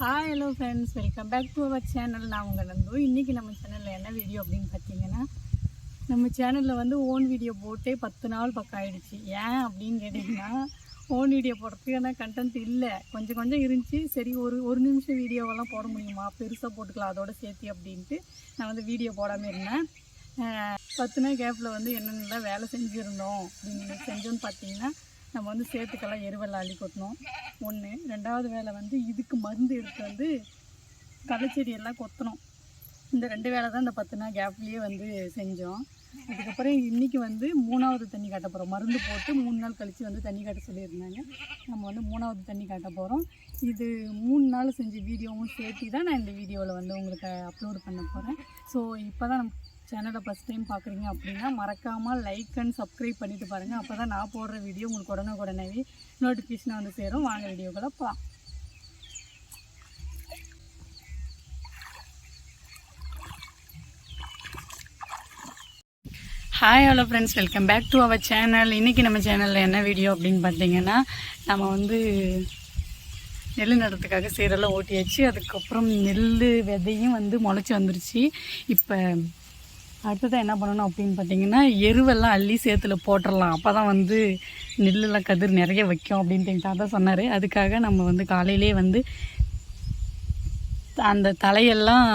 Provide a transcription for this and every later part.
Hi hello friends welcome back to our channel நான் உங்கள் நந்து. இன்றைக்கி நம்ம சேனலில் என்ன வீடியோ அப்படின்னு பார்த்தீங்கன்னா நம்ம சேனலில் வந்து ஓன் வீடியோ போட்டே பத்து நாள் பக்கம் ஆகிடுச்சு ஏன் அப்படின்னு கேட்டிங்கன்னா ஓன் வீடியோ போடுறதுக்கான கண்டென்ட் இல்லை. கொஞ்சம் கொஞ்சம் இருந்துச்சு. சரி ஒரு ஒரு நிமிஷம் வீடியோவெல்லாம் போட முடியுமா? பெருசாக போட்டுக்கலாம். அதோட சேர்த்து அப்படின்ட்டு நான் வந்து வீடியோ போடாமல் இருந்தேன். பத்து நாள் கேப்பில் வந்து என்னென்னலாம் வேலை செஞ்சுருந்தோம் அப்படின்னு செஞ்சோன்னு பார்த்தீங்கன்னா நம்ம வந்து சேத்துக்கெல்லாம் எருவெல்லாம் அள்ளி கொட்டணும். ஒன்று ரெண்டாவது வேலை வந்து இதுக்கு மருந்து எடுத்து வந்து களைச்செடியெல்லாம் கொத்தணும். இந்த ரெண்டு வேலை தான் இந்த பத்து நாள் கேப்லேயே வந்து செஞ்சோம். அதுக்கப்புறம் இன்றைக்கி வந்து மூணாவது தண்ணி காட்ட போகிறோம் மருந்து போட்டு மூணு நாள் கழித்து வந்து தண்ணி காட்ட சொல்லியிருந்தாங்க. நம்ம வந்து மூணாவது தண்ணி காட்ட போகிறோம் இது மூணு நாள் செஞ்ச வீடியோவும் சேர்த்து தான் நான் இந்த வீடியோவில் வந்து உங்களுக்கு அப்லோடு பண்ண போகிறேன் ஸோ இப்போ தான் சேனலை ஃபஸ்ட் டைம் பார்க்குறீங்க அப்படின்னா மறக்காமல் லைக் அண்ட் சப்ஸ்கிரைப் பண்ணிவிட்டு பாருங்கள் அப்போ தான் நான் போடுற வீடியோ உங்களுக்கு உடனே உடனேவே நோட்டிஃபிகேஷன் வந்து சேரும். வாங்க வீடியோக்களை போகலாம் hi hello friends welcome back to our channel இன்றைக்கி நம்ம சேனலில் என்ன வீடியோ அப்படின்னு பார்த்தீங்கன்னா நம்ம வந்து நெல் நடுறதுக்காக சீரெல்லாம் ஓட்டியாச்சு. அதுக்கப்புறம் நெல் விதையும் வந்து முளைச்சி வந்துருச்சு. இப்போ அடுத்ததான் என்ன பண்ணணும் அப்படின்னு பார்த்தீங்கன்னா எருவெல்லாம் அள்ளி சேத்துல போட்டுடலாம் அப்போ தான் வந்து நெல்லெல்லாம் கதிர் நிறைய வைக்கும் அப்படின்ட்டு எங்கள் தாத்தா சொன்னார். அதுக்காக நம்ம வந்து காலையிலே வந்து அந்த தலையெல்லாம்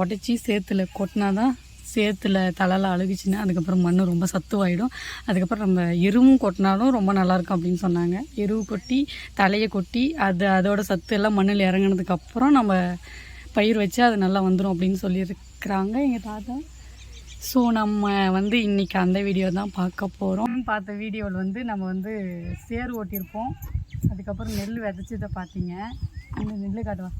உடச்சி சேத்துல கொட்டினா தான் சேத்துல தலைலாம் அழுகுச்சுன்னா அதுக்கப்புறம் மண் ரொம்ப சத்துவாயிடும். அதுக்கப்புறம் நம்ம எருவும் கொட்டினாலும் ரொம்ப நல்லாயிருக்கும் அப்படின்னு சொன்னாங்க. எருவு கொட்டி தலையை கொட்டி அது அதோட சத்து எல்லாம் மண்ணில் இறங்குனதுக்கப்புறம் நம்ம பயிர் வச்சு அது நல்லா வந்துடும் அப்படின்னு சொல்லியிருக்கிறாங்க. எங்கள் தாத்தா ஸோ நம்ம வந்து இன்றைக்கி அந்த வீடியோ தான் பார்க்க போகிறோம் பார்த்த வீடியோவில் வந்து நம்ம வந்து சேர் ஓட்டியிருப்போம். அதுக்கப்புறம் நெல் விதைச்சதை பார்த்தீங்க. அந்த நெல் காட்டுவா.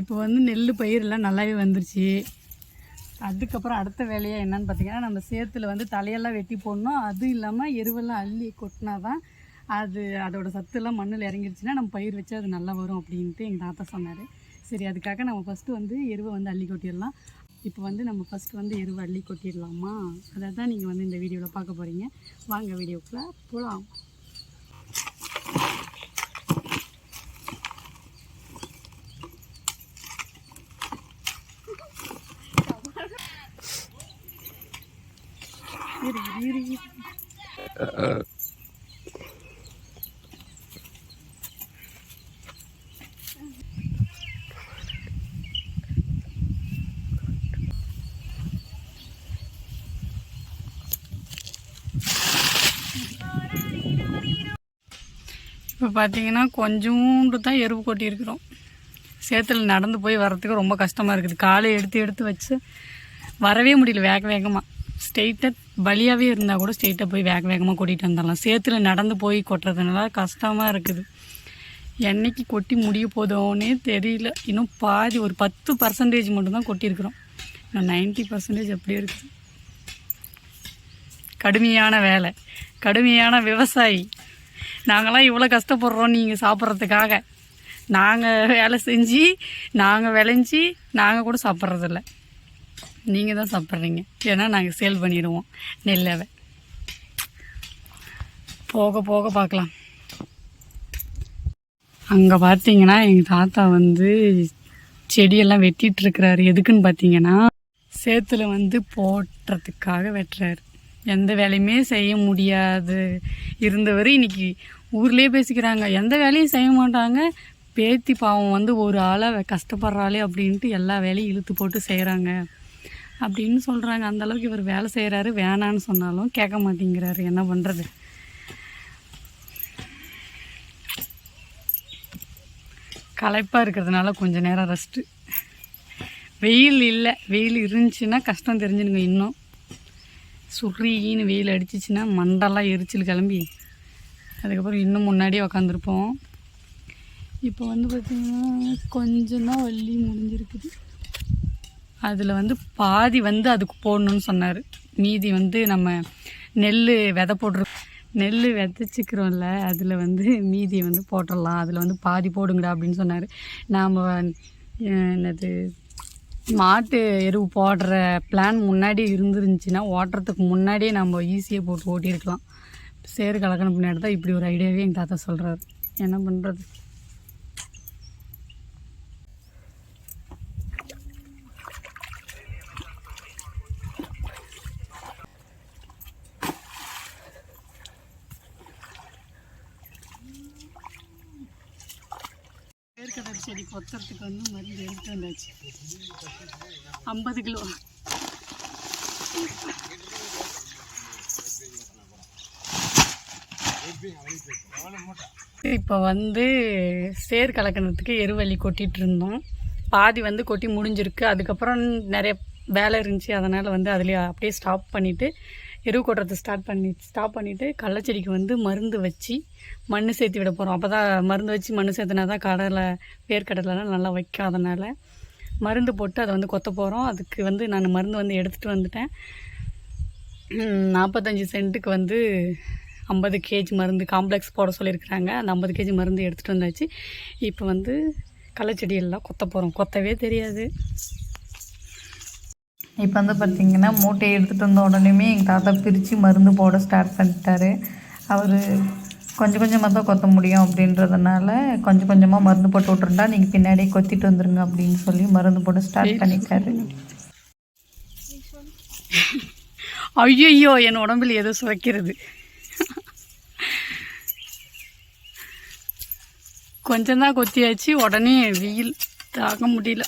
இப்போ வந்து நெல் பயிரெல்லாம் நல்லாவே வந்துருச்சு. அதுக்கப்புறம் அடுத்த வேலையாக என்னன்னு பார்த்தீங்கன்னா நம்ம சேத்துல வந்து தலையெல்லாம் வெட்டி போடணும். அது இல்லாமல் எருவெல்லாம் அள்ளி கொட்டினா தான் அது அதோடய சத்துலாம் மண்ணில் இறங்கிருச்சுன்னா நம்ம பயிர் வச்சு அது நல்லா வரும் அப்படின்ட்டு எங்கள் தாத்தா சொன்னார். சரி அதுக்காக நம்ம ஃபஸ்ட்டு வந்து எருவை வந்து அள்ளி கொட்டிடலாம். இப்போ வந்து நம்ம ஃபஸ்ட்டு வந்து எருவை அள்ளி கொட்டிடலாமா? அதை தான் நீங்கள் வந்து இந்த வீடியோவில் பார்க்க போகிறீங்க வாங்க வீடியோக்குள்ளே போகலாம் இரு இரு. பார்த்தீங்கன்னா கொஞ்சோண்டு தான் எருவு கொட்டியிருக்கிறோம். சேத்துல நடந்து போய் வர்றதுக்கு ரொம்ப கஷ்டமாக இருக்குது. காலை எடுத்து எடுத்து வச்சு வரவே முடியல வேக வேகமாக ஸ்ட்ரெயிட்டாக பலியாகவே இருந்தால் கூட ஸ்ட்ரெயிட்டாக போய் வேக வேகமாக கொட்டிகிட்டு வந்துடலாம். சேத்துல நடந்து போய் கொட்டுறதுனால கஷ்டமாக இருக்குது. என்னைக்கு கொட்டி முடிய போதோன்னே தெரியல. இன்னும் பாதி ஒரு பத்து பர்சன்டேஜ் மட்டும்தான் கொட்டியிருக்கிறோம். இன்னும் நைன்ட்டி பர்சன்டேஜ் அப்படியே இருக்குது கடுமையான வேலை. கடுமையான விவசாயி. நாங்களாம் இவ்வளோ கஷ்டப்படுறோம் நீங்கள் சாப்பிட்றதுக்காக. நாங்கள் வேலை செஞ்சு நாங்கள் விளைஞ்சி நாங்கள் கூட சாப்பிட்றதில்ல. நீங்கள் தான் சாப்பிட்றீங்க. ஏன்னா நாங்கள் சேல் பண்ணிடுவோம் நெல்லவை. போக போக பார்க்கலாம். அங்கே பார்த்தீங்கன்னா எங்கள் தாத்தா வந்து செடியெல்லாம் வெட்டிகிட்ருக்கிறாரு எதுக்குன்னு பார்த்தீங்கன்னா சேத்துல வந்து போட்டுறதுக்காக வெட்டுறாரு. எந்த வேலையுமே செய்ய முடியாது. இருந்தவர் இன்னைக்கு ஊர்லேயே பேசிக்கிறாங்க. எந்த வேலையும் செய்ய மாட்டாங்க. பேத்தி பாவம் வந்து ஒரு ஆளாக கஷ்டப்படுறாளே அப்படின்ட்டு எல்லா வேலையும் இழுத்து போட்டு செய்கிறாங்க அப்படின்னு சொல்கிறாங்க அந்தளவுக்கு இவர் வேலை செய்கிறாரு வேணான்னு சொன்னாலும் கேட்க மாட்டேங்கிறாரு. என்ன பண்ணுறது களைப்பாக இருக்கிறதுனால கொஞ்சம் நேரம் ரெஸ்ட்டு வெயில் இல்லை. வெயில் இருந்துச்சுன்னா கஷ்டம் தெரிஞ்சுனுங்க இன்னும். சுர்ரீன்னு வெயில் அடிச்சிச்சின்னா மண்டெல்லாம் எரிச்சல் கிளம்பி. அதுக்கப்புறம் இன்னும் முன்னாடியே உக்காந்துருப்போம். இப்போ வந்து பார்த்திங்கன்னா கொஞ்சம் தான் வள்ளி முடிஞ்சிருக்குது. அதில் வந்து பாதி வந்து அதுக்கு போடணும்னு சொன்னார். மீதி வந்து நம்ம நெல் விதை போடுற நெல் விதைச்சிக்கிறோம்ல அதில் வந்து மீதியை வந்து போட்டுடலாம். அதில் வந்து பாதி போடுங்கடா அப்படின்னு சொன்னார். நாம் என்னது மாட்டு எருவு போடுற பிளான் முன்னாடி இருந்துருந்துச்சுன்னா ஓட்டுறதுக்கு முன்னாடியே நம்ம ஈஸியாக போட்டு ஓட்டியிருக்கலாம். சேறு கலக்கணும் பின்னாடி தான் இப்படி ஒரு ஐடியாவே எங்கள் தாத்தா சொல்கிறாரு என்ன பண்ணுறது வேர்க்கடல் செடி கொத்துறதுக்கு வந்து மருந்து எடுத்துட்டு வந்தாச்சு. ஐம்பது கிலோ. இப்போ வந்து சேர் கலக்கணத்துக்கு எருவள்ளி கொட்டிகிட்டு இருந்தோம். பாதி வந்து கொட்டி முடிஞ்சிருக்கு. அதுக்கப்புறம் நிறைய வேலை இருந்துச்சு. அதனால் வந்து அதுலேயே அப்படியே ஸ்டாப் பண்ணிவிட்டு எருவு கொட்டுறது ஸ்டார்ட் பண்ணி ஸ்டாப் பண்ணிவிட்டு கடலச்செடிக்கு வந்து மருந்து வச்சு மண் சேர்த்து விட போகிறோம் அப்போ தான் மருந்து வச்சு மண் சேர்த்துனா தான் கடலை வேர்க்கடலைலாம் நல்லா வைக்காதனால மருந்து போட்டு அதை வந்து கொத்த போகிறோம் அதுக்கு வந்து நான் மருந்து வந்து எடுத்துகிட்டு வந்துட்டேன். நாற்பத்தஞ்சு சென்ட்டுக்கு வந்து ஐம்பது கேஜி மருந்து காம்ப்ளெக்ஸ் போட சொல்லியிருக்கிறாங்க. அந்த ஐம்பது கேஜி மருந்து எடுத்துகிட்டு வந்தாச்சு. இப்போ வந்து களைச்செடி கொத்த போகிறோம் கொத்தவே தெரியாது. இப்போ வந்து பார்த்தீங்கன்னா மூட்டையை எடுத்துகிட்டு வந்த உடனேமே எங்கள் தாத்தா பிரித்து மருந்து போட ஸ்டார்ட் பண்ணிட்டாரு. அவர் கொஞ்சம் கொஞ்சமாக தான் கொத்த முடியும் அப்படின்றதுனால கொஞ்சம் கொஞ்சமாக மருந்து போட்டு விட்ருந்தா நீங்கள் பின்னாடியே கொத்திட்டு வந்துருங்க அப்படின்னு சொல்லி மருந்து போட ஸ்டார்ட் பண்ணிட்டாரு. ஐயோ என் உடம்புல ஏதோ சுவைக்கிறது கொஞ்சம் தான் கொத்தியாச்சு உடனே வெயில் தாங்க முடியல.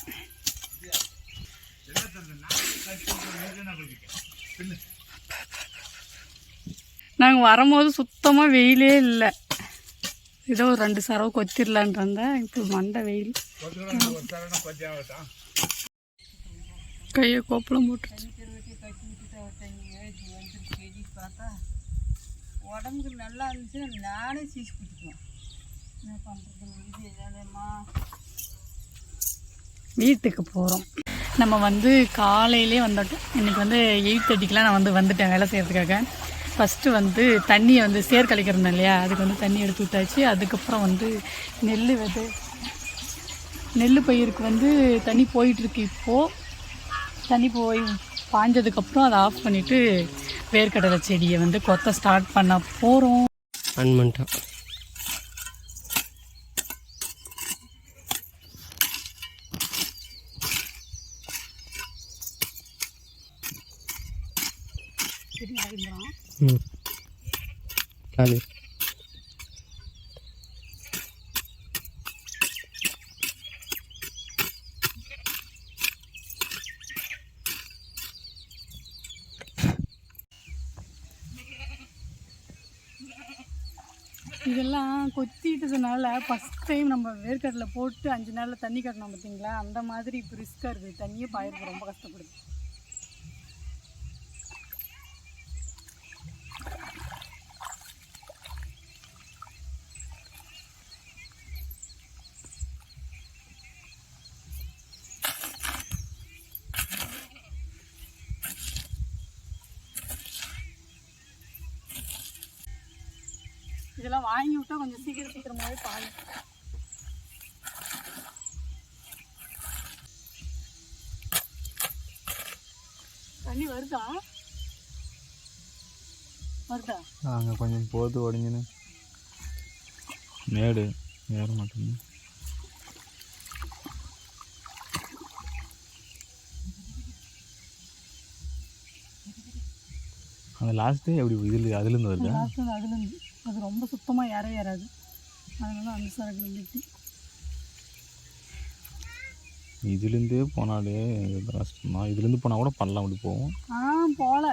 நாங்கள் வரும்போது சுத்தமாக வெயிலே இல்லை. ஏதோ ஒரு ரெண்டு சரவு கொத்திடலான் இருந்தேன் இப்போ மண்டை வெயில். கையை கோப்பலம் போட்டுருச்சு. உடம்புக்கு நல்லா இருந்துச்சுன்னா நானே சீஸ் குடிக்குவேன் என்ன பண்ணுறது வேலையம்மா வீட்டுக்கு போகிறோம் நம்ம வந்து காலையிலே வந்துட்டோம். இன்றைக்கி வந்து எயிட் தேர்ட்டிக்கெலாம் நான் வந்து வந்துட்டேன் வேலை செய்கிறதுக்காக ஃபஸ்ட்டு வந்து தண்ணியை வந்து சேர் கழிக்கிறோம் இல்லையா? அதுக்கு வந்து தண்ணி எடுத்து விட்டாச்சு. அதுக்கப்புறம் வந்து நெல் விதை நெல் பயிருக்கு வந்து தண்ணி போயிட்டுருக்கு இப்போது தண்ணி போய் பாஞ்சதுக்கப்புறம் அதை ஆஃப் பண்ணிவிட்டு வேர்க்கடலை செடியை வந்து கொத்த ஸ்டார்ட் பண்ண போகிறோம் அன் பண்ணிட்டான் செடி நடுங்கிறோம் ம் அது இதெல்லாம் கொத்திட்டதுனால ஃபஸ்ட் டைம் நம்ம வேர்க்கடலை போட்டு அஞ்சு நாளில் தண்ணி கட்டணும் பார்த்தீங்களா அந்த மாதிரி இப்போ ரிஸ்க்காக இருக்குது. தண்ணியே பாயிருக்கு ரொம்ப கஷ்டப்படுது இதெல்லாம் வாங்கி விட்டா கொஞ்சம் சீக்கிரம் சீக்கிரமாகவே பாயும் தண்ணி வருதா? வருதா? அங்கே கொஞ்சம் போது உடஞ்சின்னு மேடு ஏற மாட்டேங்குது. அந்த லாஸ்ட்டு எப்படி இதில் அதுலேருந்து வருதா? அதுலேருந்து. அது ரொம்ப சுத்தமாக ஏறவே ஏறாது அதனால அந்த சரக்கு வந்துட்டு இதுலேருந்தே போனாலே கஷ்டமா. இதுலேருந்து போனால் கூட பண்ணலாம் அப்படி போவோம். ஆ போல.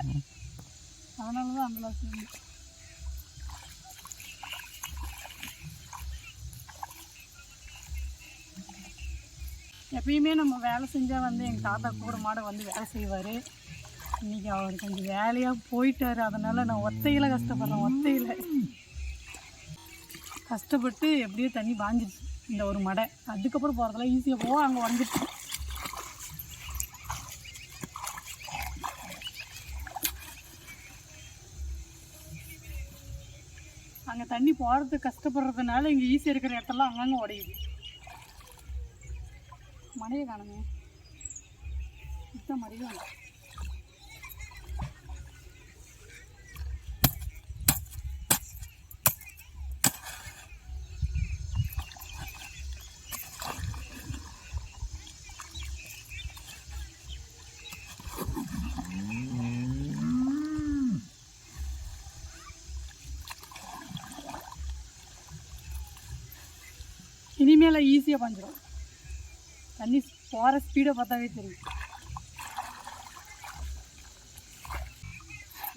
அதனால தான் அந்த லாஸ்ட் எப்பயுமே நம்ம வேலை செஞ்சால் வந்து எங்கள் தாத்தா கூட மாட வந்து வேலை செய்வார். இன்னைக்கு அவர் கொஞ்சம் வேலையாக போயிட்டார். அதனால் நான் ஒத்தையில் கஷ்டப்படுறேன் ஒத்தையில். கஷ்டப்பட்டு எப்படியோ தண்ணி பாஞ்சிருச்சு இந்த ஒரு மடை. அதுக்கப்புறம் போகிறதெல்லாம் ஈஸியாக போவோம் அங்கே உடஞ்சிருச்சு அங்கே தண்ணி போகிறதுக்கு கஷ்டப்படுறதுனால இங்கே ஈஸியாக இருக்கிற இடத்தெல்லாம் அங்கங்கே உடையுது மழையை காணுங்க சுத்தம் மழையும் இல்லை. இனிமேல் ஈஸியாக பாஞ்சிடும் தண்ணி போகிற ஸ்பீடை பார்த்தாவே தெரியும்.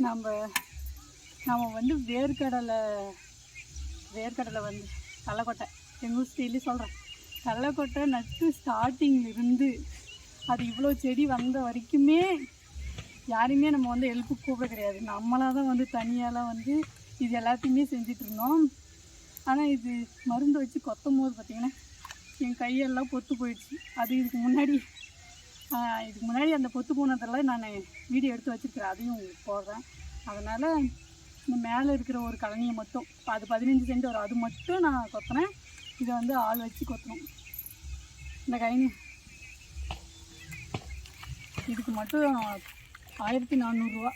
நம்ம நம்ம வந்து வேர்க்கடலை வேர்க்கடலை வந்து கடலக்கொட்டை எங்கள் ஊர் ஸ்டைலே சொல்கிறேன் கடலக்கொட்டை நட்டு ஸ்டார்டிங்ல இருந்து அது இவ்வளோ செடி வந்த வரைக்குமே யாரையுமே நம்ம வந்து ஹெல்ப்பு கூப்பிட கிடையாது. நம்மளாக தான் வந்து தனியாலாம் வந்து இது எல்லாத்தையுமே செஞ்சுட்டு இருந்தோம். ஆனால் இது மருந்து வச்சு கொத்தும் போது பார்த்திங்கன்னா என் கையெல்லாம் பொத்து போயிடுச்சு. அது இதுக்கு முன்னாடி இதுக்கு முன்னாடி அந்த பொத்து போனதெல்லாம் நான் வீடியோ எடுத்து வச்சுருக்கிறேன். அதையும் உங்களுக்கு போடுறேன். அதனால் இந்த மேலே இருக்கிற ஒரு கழனியை மட்டும் அது பதினஞ்சு சென்ட் வரும். அது மட்டும் நான் கொத்தினேன் இதை வந்து ஆள் வச்சு கொத்தணும். இந்த கழனி. இதுக்கு மட்டும் ஆயிரத்தி நானூறுரூவா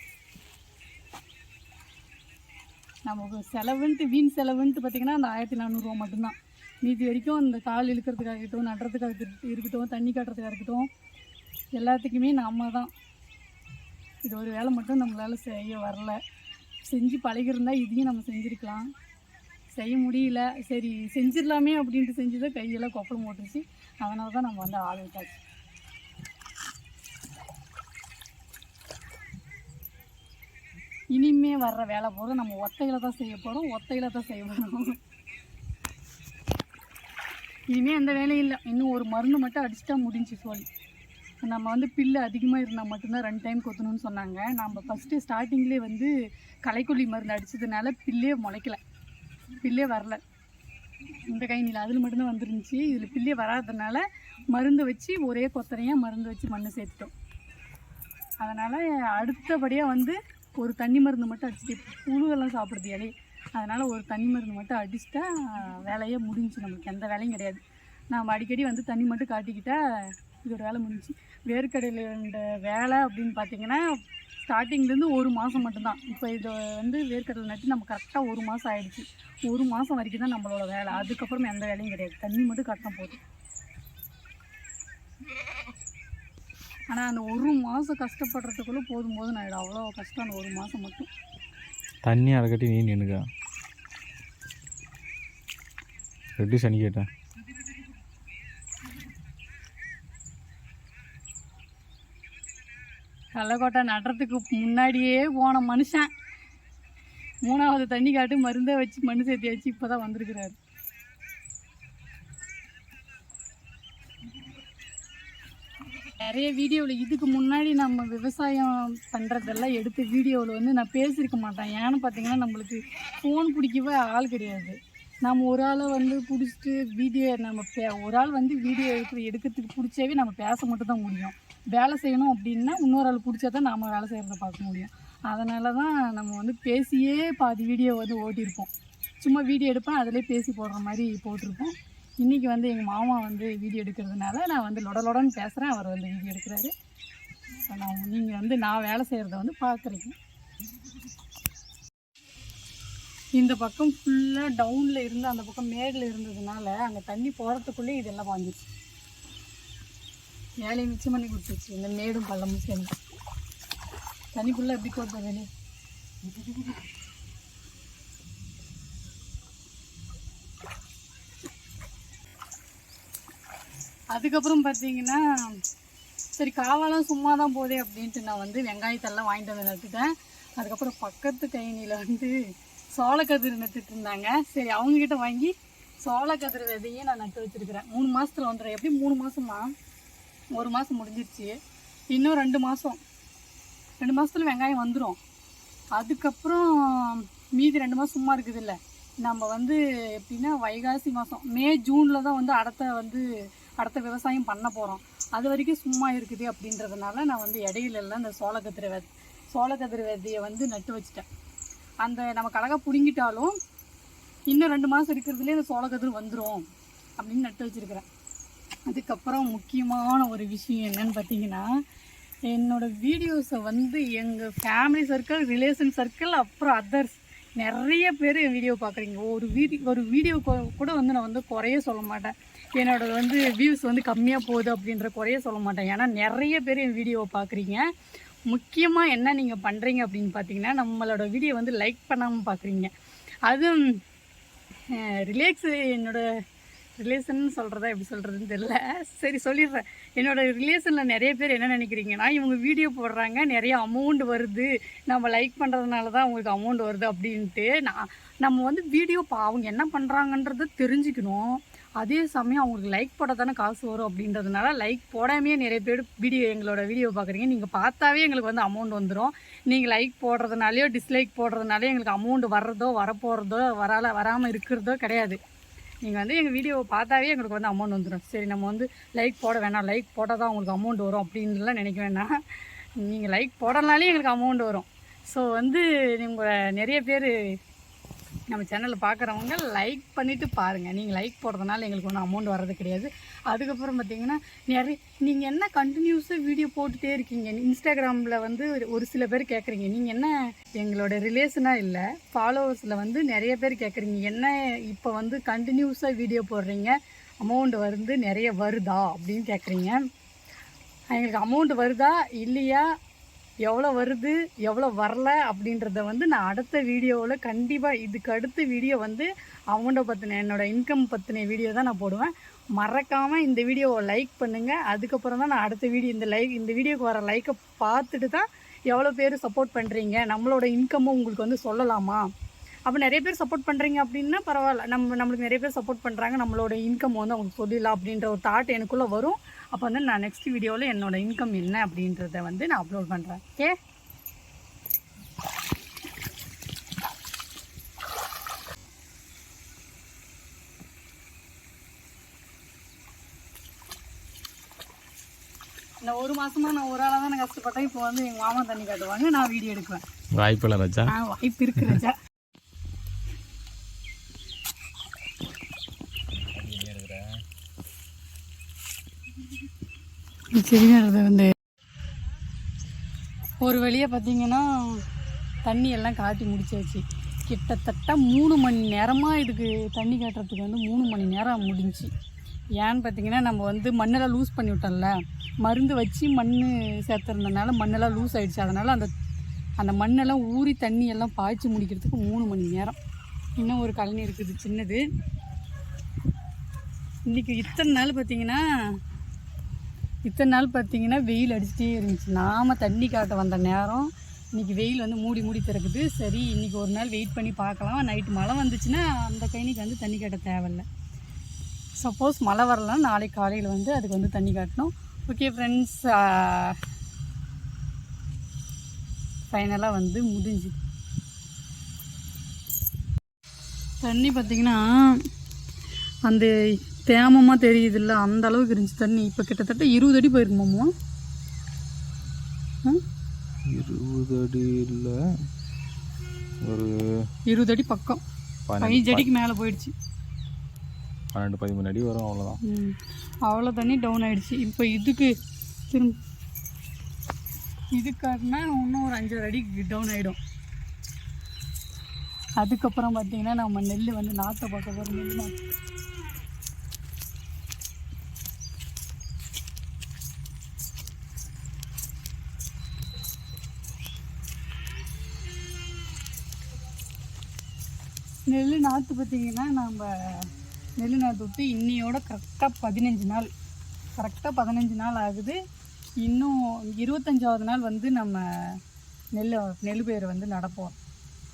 நமக்கு செலவுன்ட்டு வீண் செலவுன்ட்டு பார்த்திங்கன்னா அந்த ஆயிரத்தி நானூறுரூவா மட்டும்தான். மீதி வரைக்கும் இந்த கால் இழுக்கிறதுக்காக இருக்கட்டும் நடுறதுக்காக இருக்கட்டும் இருக்கட்டும் தண்ணி காட்டுறதுக்காக இருக்கட்டும் எல்லாத்துக்குமே நம்ம தான். இது ஒரு வேலை மட்டும் நம்மளால் செய்ய வரல. செஞ்சு பழகிருந்தா இதையும் நம்ம செஞ்சுருக்கலாம். செய்ய முடியல. சரி செஞ்சிடலாமே அப்படின்ட்டு செஞ்சுதான் கையெல்லாம் கொப்பளம் போட்டுருச்சு அதனால தான் நம்ம வந்து ஆள் விட்டாச்சு இனிமே வர்ற வேலை போதும் நம்ம ஒத்தையில தான் செய்ய போகிறோம் ஒத்தையில தான் செய்ய போகிறோம் இனிமேல் எந்த வேலையும் இல்லை. இன்னும் ஒரு மருந்து மட்டும் அடிச்சிட்டா முடிஞ்சு சோழி. நம்ம வந்து பில்லு அதிகமாக இருந்தால் மட்டும்தான் ரெண்டு டைம் கொத்தணும்னு சொன்னாங்க. நம்ம ஃபஸ்ட்டு ஸ்டார்டிங்லேயே வந்து களைக்கொல்லி மருந்து அடித்ததுனால பில்லே முளைக்கல. பில்லே வரல. இந்த கைனியில் அதில் மட்டும்தான் வந்துருந்துச்சு. இதில் பில்லே வராததுனால மருந்து வச்சு ஒரே கொத்தனையாக மருந்து வச்சு மண்ணை சேர்த்துட்டோம். அதனால் அடுத்தபடியாக வந்து ஒரு தண்ணி மருந்து மட்டும் அடிச்சுட்டு புழுவெல்லாம் சாப்பிடுது இலையை. அதனால் ஒரு தண்ணி மருந்து மட்டும் அடிச்சிட்டா வேலையே முடிஞ்சுச்சு நம்மளுக்கு எந்த வேலையும் கிடையாது. நாம் அடிக்கடி வந்து தண்ணி மட்டும் காட்டிக்கிட்டா இதோட வேலை முடிஞ்சுச்சு. வேர்க்கடலையோட வேலை அப்படின்னு பார்த்தீங்கன்னா ஸ்டார்டிங்லேருந்து ஒரு மாதம் மட்டும்தான். இப்போ இதை வந்து வேர்க்கடலை நட்டு நம்ம கரெக்டாக ஒரு மாதம் ஆயிடுச்சு. ஒரு மாதம் வரைக்கும் தான் நம்மளோட வேலை. அதுக்கப்புறம் எந்த வேலையும் கிடையாது. தண்ணி மட்டும் கட்டினா போதும். ஆனால் அந்த ஒரு மாதம் கஷ்டப்படுறதுக்குள்ளே போதும் போதும் ஆகிடும் அவ்வளோ கஷ்டம் அந்த ஒரு மாதம் மட்டும். தண்ணி அரைக்கட்டி நீ நின்னுக்க. ரெட்டி சனி கேட்டேன். கள்ளக்கோட்டை நடுறதுக்கு முன்னாடியே போன மனுஷன். மூணாவது தண்ணி காட்டு மருந்தை வச்சு மண்ணு சேர்த்தி வச்சு இப்போ தான் வந்திருக்கிறாரு. நிறைய வீடியோவில் இதுக்கு முன்னாடி நம்ம விவசாயம் பண்ணுறதெல்லாம் எடுத்து வீடியோவில் வந்து நான் பேசியிருக்க மாட்டேன். ஏன்னு பார்த்தீங்கன்னா நம்மளுக்கு ஃபோன் பிடிக்கவே ஆள் கிடையாது. நம்ம ஒரு ஆளை வந்து பிடிச்சிட்டு வீடியோ நம்ம பே ஒரு ஆள் வந்து வீடியோ எடுக்கிற எடுக்கிறதுக்கு பிடிச்சாவே நம்ம பேச மட்டும் தான் முடியும். வேலை செய்யணும் அப்படின்னா இன்னொரு ஆள் பிடிச்சா தான் நாம் வேலை செய்கிறத பார்க்க முடியும். அதனால தான் நம்ம வந்து பேசியே பாதி வீடியோ வந்து ஓட்டியிருப்போம். சும்மா வீடியோ எடுப்பேன் அதிலே பேசி போடுற மாதிரி போட்டிருப்போம். இன்றைக்கி வந்து எங்கள் மாமா வந்து வீடியோ எடுக்கிறதுனால நான் வந்து லொடலொடன்னு பேசுகிறேன் அவர் வந்து வீடியோ எடுக்கிறாரு. நான் நீங்கள் வந்து நான் வேலை செய்கிறத வந்து பார்க்குறீங்க இந்த பக்கம் ஃபுல்லாக டவுனில் இருந்து அந்த பக்கம் மேடில் இருந்ததுனால அங்கே தண்ணி போகிறதுக்குள்ளே இதெல்லாம் வாங்கிடுச்சு வேலையை மிச்சம் பண்ணி கொடுத்துருச்சு. இந்த மேடும் பள்ளமும் சேர்ந்து. தண்ணி ஃபுல்லாக எப்படி போடுறது அதுக்கப்புறம் பார்த்தீங்கன்னா சரி காவலாம் சும்மா தான் போதே அப்படின்ட்டு நான் வந்து வெங்காயத்தெல்லாம் வாங்கிட்டு வந்து நட்டுட்டேன். அதுக்கப்புறம் பக்கத்து கைனியில் வந்து சோளக்கதிர் நட்டுட்டு இருந்தாங்க. சரி அவங்கக்கிட்ட வாங்கி சோளக்கதிர் விதையும் நான் நட்டு வச்சுருக்கிறேன். மூணு மாதத்தில் வந்துடுறேன் எப்படி மூணு மாதமா ஒரு மாதம் முடிஞ்சிருச்சு. இன்னும் ரெண்டு மாதம் ரெண்டு மாதத்துல வெங்காயம் வந்துடும் அதுக்கப்புறம் மீதி ரெண்டு மாதம் சும்மா இருக்குதுல்ல. நம்ம வந்து எப்படின்னா வைகாசி மாதம் மே ஜூனில் தான் வந்து அடுத்த வந்து அடுத்த விவசாயம் பண்ண போகிறோம் அது வரைக்கும் சும்மா இருக்குது அப்படின்றதுனால நான் வந்து இடையிலெல்லாம் இந்த சோளக்கத்திரி வெ சோளக்கத்திரி விதையை வந்து நட்டு வச்சுட்டேன். அந்த நம்ம கலகா பிடுங்கிட்டாலும் இன்னும் ரெண்டு மாதம் இருக்கிறதுலே இந்த சோளக்கதிர் வந்துடும் அப்படின்னு நட்டு வச்சுருக்கிறேன். அதுக்கப்புறம் முக்கியமான ஒரு விஷயம் என்னன்னு பார்த்தீங்கன்னா என்னோடய வீடியோஸை வந்து எங்கள் ஃபேமிலி சர்க்கிள் ரிலேஷன் சர்க்கிள் அப்புறம் அதர்ஸ் நிறைய பேர் என் வீடியோ பார்க்குறீங்க. ஒரு வீடியோ ஒரு வீடியோ கூட வந்து நான் வந்து குறைய சொல்ல மாட்டேன். என்னோட வந்து வியூஸ் வந்து கம்மியாக போகுது அப்படின்ற குறைய சொல்ல மாட்டேன். ஏன்னா நிறைய பேர் என் வீடியோவை பார்க்குறீங்க முக்கியமாக என்ன நீங்கள் பண்ணுறீங்க அப்படின்னு பார்த்தீங்கன்னா நம்மளோட வீடியோ வந்து லைக் பண்ணாமல் பார்க்குறீங்க அதுவும் ரிலேக்ஸ் என்னோட ரிலேஷன் சொல்கிறதா எப்படி சொல்கிறதுன்னு தெரில சரி சொல்லிடுறேன். என்னோட ரிலேஷனில் நிறைய பேர் என்ன நினைக்கிறீங்கன்னா இவங்க வீடியோ போடுறாங்க நிறைய அமௌண்ட் வருது. நம்ம லைக் பண்ணுறதுனால தான் அவங்களுக்கு அமௌண்ட் வருது அப்படின்ட்டு. நான் நம்ம வந்து வீடியோ பா அவங்க என்ன பண்ணுறாங்கன்றத தெரிஞ்சுக்கணும். அதே சமயம் அவங்களுக்கு லைக் போட தானே காசு வரும் அப்படின்றதுனால லைக் போடாமையே நிறைய பேர் வீடியோ எங்களோட வீடியோ பார்க்குறீங்க. நீங்கள் பார்த்தாவே எங்களுக்கு வந்து அமௌண்ட் வந்துடும் நீங்கள் லைக் போடுறதுனாலையோ டிஸ்லைக் போடுறதுனாலையோ எங்களுக்கு அமௌண்ட் வர்றதோ வரப்போகிறதோ வரால வராமல் இருக்கிறதோ கிடையாது. நீங்கள் வந்து எங்கள் வீடியோவை பார்த்தாவே எங்களுக்கு வந்து அமௌண்ட் வந்துடும் சரி நம்ம வந்து லைக் போட வேணாம். லைக் போட்டால் தான் உங்களுக்கு அமௌண்ட் வரும் அப்படின்லாம் நினைக்க வேணாம் நீங்கள் லைக் போடலனாலே எங்களுக்கு அமௌண்ட் வரும். ஸோ வந்து நீங்கள் நிறைய பேர் நம்ம சேனலில் பார்க்குறவங்க லைக் பண்ணிவிட்டு பாருங்கள் நீங்கள் லைக் போடுறதுனால எங்களுக்கு ஒன்றும் அமௌண்ட் வர்றது கிடையாது. அதுக்கப்புறம் பார்த்தீங்கன்னா நிறைய நீங்கள் என்ன கண்டினியூஸாக வீடியோ போட்டுகிட்டே இருக்கீங்க? இன்ஸ்டாகிராமில் வந்து ஒரு சில பேர் கேட்குறீங்க நீங்கள் என்ன எங்களோட ரிலேஷனாக இல்லை ஃபாலோவர்ஸில் வந்து நிறைய பேர் கேட்குறீங்க என்ன இப்போ வந்து கண்டினியூஸாக வீடியோ போடுறீங்க? அமௌண்ட் வந்து நிறைய வருதா? அப்படின்னு கேட்குறீங்க எங்களுக்கு அமௌண்ட் வருதா? இல்லையா? எவ்வளோ வருது எவ்வளோ வரல அப்படின்றத வந்து நான் அடுத்த வீடியோவில் கண்டிப்பாக இதுக்கு அடுத்த வீடியோ வந்து அமௌண்ட்டை பற்றின என்னோட இன்கம் பற்றின வீடியோ தான் நான் போடுவேன். மறக்காமல் இந்த வீடியோவை லைக் பண்ணுங்கள் அதுக்கப்புறம் தான் நான் அடுத்த வீடியோ இந்த லைக் இந்த வீடியோக்கு வர லைக்கை பார்த்துட்டு தான் எவ்வளோ பேர் சப்போர்ட் பண்ணுறீங்க நம்மளோட இன்கம்மும் உங்களுக்கு வந்து சொல்லலாமா? அப்போ நிறைய பேர் சப்போர்ட் பண்ணுறீங்க அப்படின்னா பரவாயில்ல. நம்ம நம்மளுக்கு நிறைய பேர் சப்போர்ட் பண்ணுறாங்க நம்மளோட இன்கம் வந்து அவங்களுக்கு சொல்லிடலாம் அப்படின்ற ஒரு தாட் எனக்குள்ளே வரும். அப்போ வந்து நான் நெக்ஸ்ட் வீடியோவில் என்னோட இன்கம் என்ன அப்படின்றத வந்து நான் அப்லோட் பண்ணுறேன் ஓகே இந்த ஒரு மாசமா நான் ஒரு ஆளாக தான் கஷ்டப்பட்டேன். இப்போ வந்து எங்கள் மாமா தண்ணி காட்டுவாங்க. நான் வீடியோ எடுக்குவேன். வாய்ப்பில்லை ராஜா. ஆ வாய்ப்பு இருக்கு ராஜா. செடி நடுறது வந்து. ஒரு வழியாக பார்த்தீங்கன்னா தண்ணி எல்லாம் காட்டி முடிச்சாச்சு. கிட்டத்தட்ட மூணு மணி நேரமாக இதுக்கு தண்ணி காட்டுறதுக்கு வந்து மூணு மணி நேரம் முடிஞ்சுச்சு ஏன்னு பார்த்தீங்கன்னா நம்ம வந்து மண்ணெல்லாம் லூஸ் பண்ணி விட்டோம்ல. மருந்து வச்சு மண் சேர்த்துருந்தனால மண்ணெல்லாம் லூஸ் ஆகிடுச்சு அதனால் அந்த அந்த மண்ணெல்லாம் ஊறி தண்ணி எல்லாம் பாய்ச்சி முடிக்கிறதுக்கு மூணு மணி நேரம். இன்னும் ஒரு கழனி இருக்குது. சின்னது. இன்றைக்கி இத்தனை நாள் பார்த்தீங்கன்னா இத்தனை நாள் பார்த்தீங்கன்னா வெயில் அடிச்சிட்டே இருந்துச்சு. நாம் தண்ணி காட்ட வந்த நேரம் இன்றைக்கி வெயில் வந்து மூடி மூடி திறக்குது. சரி இன்றைக்கி ஒரு நாள் வெயிட் பண்ணி பார்க்கலாம். நைட்டு மழை வந்துச்சுன்னா அந்த கைனிக்கு வந்து தண்ணி காட்ட தேவையில்லை. சப்போஸ் மழை வரலாம் நாளைக்கு காலையில் வந்து அதுக்கு வந்து தண்ணி காட்டணும். ஓகே ஃப்ரெண்ட்ஸ் ஃபைனலாக வந்து முடிஞ்சு தண்ணி பார்த்திங்கன்னா அந்த தேமமாக தெரியுதுல்ல அந்த அளவுக்கு இருந்துச்சு தண்ணி. இப்போ கிட்டத்தட்ட இருபது அடி போயிருக்குமாம்மா? இருபது அடி இல்லை. ஒரு இருபது அடி பக்கம். பதினஞ்சு அடிக்கு மேலே போயிடுச்சு. பன்னெண்டு பதிமூணு அடி வரும் அவ்வளோதான் அவ்வளோ தண்ணி டவுன் ஆயிடுச்சு. இப்போ இதுக்கு திரும்ப இதுக்காட்டினா இன்னும் ஒரு அஞ்சாறு அடிக்கு டவுன் ஆகிடும் அதுக்கப்புறம் பார்த்தீங்கன்னா நம்ம நெல் வந்து நாற்றை பார்க்க போகிற நெல் நெல் நாற்று பார்த்தீங்கன்னா நம்ம நெல் நாற்று விட்டு இன்னையோட கரெக்டாக பதினஞ்சு நாள். கரெக்டாக பதினஞ்சு நாள் ஆகுது. இன்னும் இருபத்தஞ்சாவது நாள் வந்து நம்ம நெல் நெல் பயிரை வந்து நடப்போம்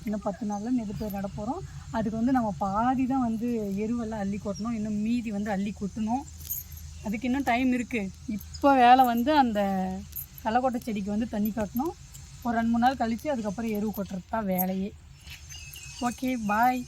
இன்னும் பத்து நாளில் நெல் பயிர் நடப்போகிறோம் அதுக்கு வந்து நம்ம பாதி தான் வந்து எருவெல்லாம் அள்ளி கொட்டணும். இன்னும் மீதி வந்து அள்ளி கொட்டணும். அதுக்கு இன்னும் டைம் இருக்குது இப்போ வேலை வந்து அந்த களைக்கொட்டை செடிக்கு வந்து தண்ணி காட்டணும். ஒரு ரெண்டு மூணு நாள் கழித்து அதுக்கப்புறம் எருவு கொட்டுறது தான் வேலையே. Okay bye